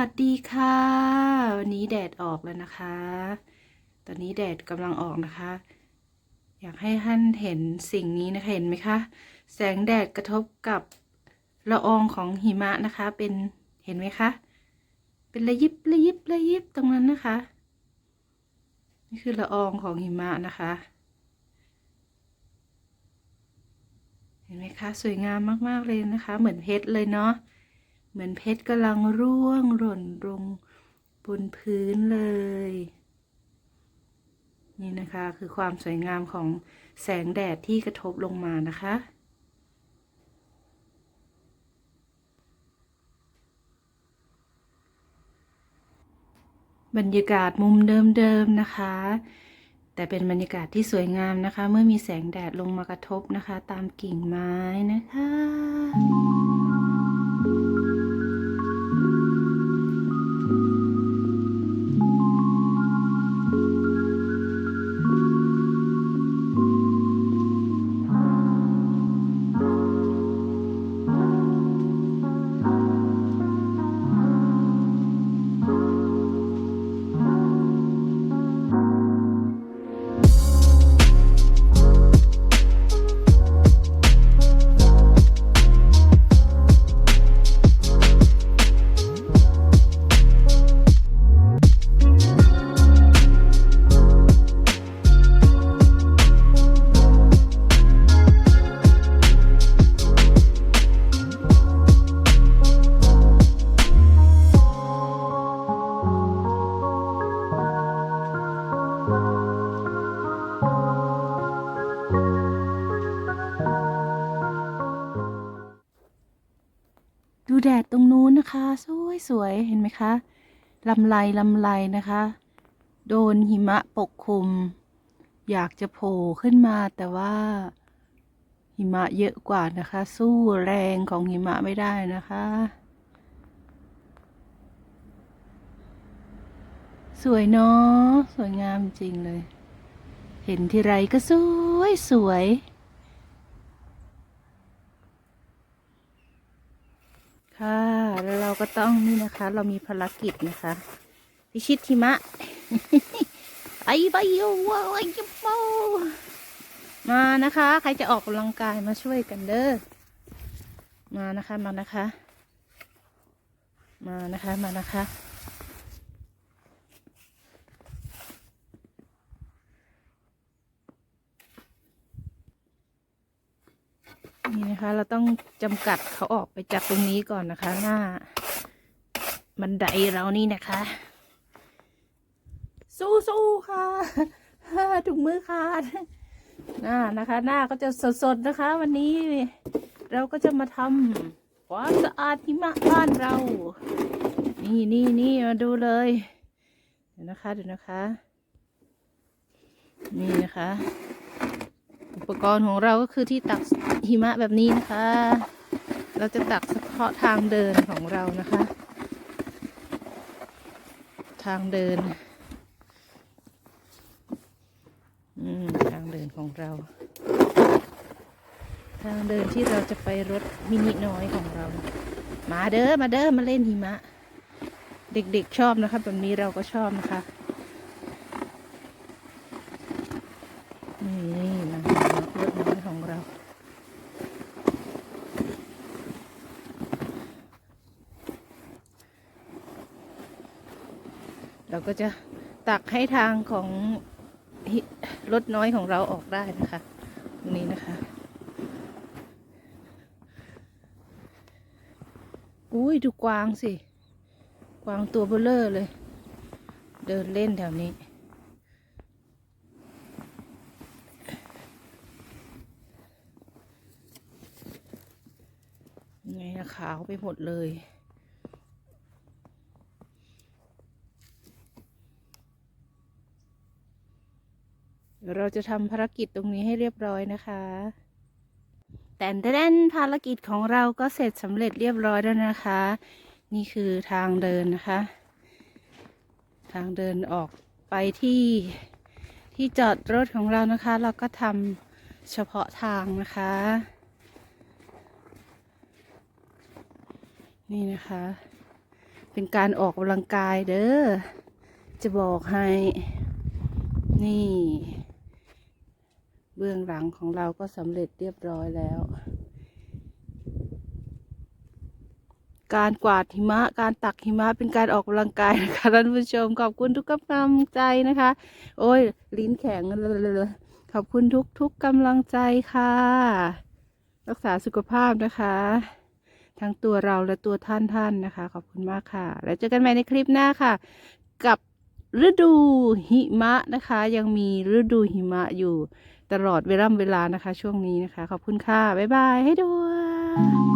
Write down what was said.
สวัสดีค่ะ วันนี้แดดออกแล้วนะคะ ตอนนี้แดดกำลังออกนะคะ อยากให้ท่านเห็นสิ่งนี้นะคะ เห็นไหมคะ แสงแดดกระทบกับละอองของหิมะนะคะ เป็นเห็นไหมคะ เป็นระยิบระยิบระยิบตรงนั้นนะคะ นี่คือละอองของหิมะนะคะ เห็นไหมคะ สวยงามมากๆเลยนะคะ เหมือนเพชรเลยเนาะ เหมือนเพชรกำลังร่วงหล่นลงบนพื้นเลย นี่นะคะคือความสวยงามของแสงแดดที่กระทบลงมานะคะบรรยากาศมุมเดิมๆนะคะ แต่เป็นบรรยากาศที่สวยงามนะคะ เมื่อมีแสงแดดลงมากระทบนะคะ ตามกิ่งไม้นะคะ สวยสวยเห็นไหมคะลำไรลำไรนะคะ โดนหิมะปกคลุม อยากจะโผล่ขึ้นมาแต่ว่า หิมะเยอะกว่านะคะ สู้แรงของหิมะไม่ได้นะคะ สวยเนาะสวยงามจริงเลย เห็นทีไรก็สวยสวย ค่ะ แล้วเรา ก็ต้องนี่นะคะ เรามีภารกิจนะคะ พิชิตหิมะไอใบโยวไอจะโปมานะคะ ใครจะออกกำลังกายมาช่วยกันเด้อมานะคะมานะคะ มานะคะมานะคะนี่นะคะ เราต้องจำกัดเขาออกไปจากตรงนี้ก่อนนะคะ หน้า บันไดเรานี่นะคะ สู้ๆค่ะถุงมือขาดหน้านะคะ หน้าก็จะสดๆนะคะ วันนี้ เราก็จะมาทำความสะอาดหิมะบ้านเรา นี่นี่นี่มาดูเลยเดี๋ยวนะคะเดี๋ยวนะคะ นี่นะคะ อุปกรณ์ของเราก็คือที่ตักหิมะแบบนี้นะคะ เราจะตักเฉพาะทางเดินของเรานะคะางเดิน อืม ทางเดินของเรา ทางเดินที่เราจะไปรถมินิน้อยของเรา มาเด้อ มาเด้อ มาเล่นหิมะ เด็กๆชอบนะคะแบบนี้เราก็ชอบนะคะ นี่นะคะรถน้อยของเรา เราก็จะตักให้ทางของรถน้อยของเราออกได้นะคะตรงนี้นะคะอุ้ยดูกวางสิ กวางตัวเบลเลอร์เลย เดินเล่นแถวนี้ ไงนะขาวไปหมดเลย เดี๋ยวเราจะทำภารกิจตรงนี้ให้เรียบร้อยนะคะ แต่แน่นภารกิจของเราก็เสร็จสำเร็จเรียบร้อยแล้วนะคะ นี่คือทางเดินนะคะ ทางเดินออกไปที่ที่จอดรถของเรานะคะ เราก็ทำเฉพาะทางนะคะ นี่นะคะ เป็นการออกกำลังกายเด้อจะบอกให้ นี่ เบื้องหลังของเราก็สำเร็จเรียบร้อยแล้ว การกวาดหิมะ การตักหิมะเป็นการออกกำลังกายนะคะท่านผู้ชม ขอบคุณทุกกำลังใจนะคะ โอ้ย ลิ้นแข็งเลยขอบคุณทุกทุกๆกำลังใจค่ะ รักษาสุขภาพนะคะ ทั้งตัวเราและตัวท่านท่านนะคะ ขอบคุณมากค่ะ แล้วเจอกันใหม่ในคลิปหน้าค่ะ กับฤดูหิมะนะคะ ยังมีฤดูหิมะอยู่ ตลอดเวลาเวลานะคะ ช่วงนี้นะคะ ขอบคุณค่ะ บ๊ายบาย ให้ด้วย